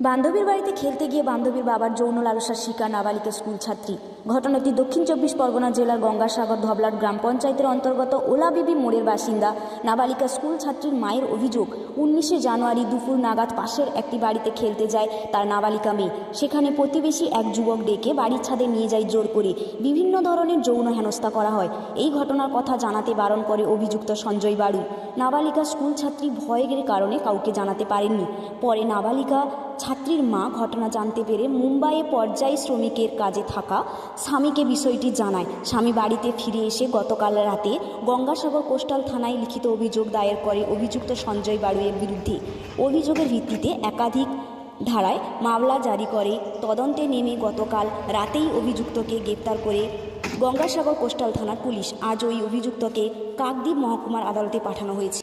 বান্ধবীর বাড়িতে খেলতে গিয়ে বান্ধবীর বাবার যৌন লালসার শিকার নাবালিকা স্কুল ছাত্রী। ঘটনাটি দক্ষিণ চব্বিশ পরগনা জেলার গঙ্গাসাগর ধবলাট গ্রাম পঞ্চায়েতের অন্তর্গত ওলাবিবি মোড়ের বাসিন্দা নাবালিকা স্কুল ছাত্রীর মায়ের অভিযোগ, উনিশে জানুয়ারি দুপুর নাগাদ পাশের একটি বাড়িতে খেলতে যায় তার নাবালিকা মেয়ে। সেখানে প্রতিবেশী এক যুবক ডেকে বাড়ির ছাদে নিয়ে যায় জোর করে। বিভিন্ন ধরনের যৌন হেনস্থা করা হয়। এই ঘটনার কথা জানাতে বারণ করে অভিযুক্ত সঞ্জয় বাড়ু। নাবালিকা স্কুল ছাত্রী ভয়ের কারণে কাউকে জানাতে পারেননি। পরে নাবালিকা ছাত্রীর মা ঘটনা জানতে পেরে মুম্বাইয়ে পর্যায়ী শ্রমিকের কাজে থাকা স্বামীকে বিষয়টি জানায়। স্বামী বাড়িতে ফিরে এসে গতকাল রাতে গঙ্গাসাগর কোস্টাল থানায় লিখিত অভিযোগ দায়ের করে অভিযুক্ত সঞ্জয় বাড়ুয়ের বিরুদ্ধে। অভিযোগের ভিত্তিতে একাধিক ধারায় মামলা জারি করে। তদন্তে নেমে গতকাল রাতেই অভিযুক্তকে গ্রেপ্তার করে গঙ্গাসাগর কোস্টাল থানার পুলিশ। আজ ওই অভিযুক্তকে কাকদ্বীপ মহকুমার আদালতে পাঠানো হয়েছে।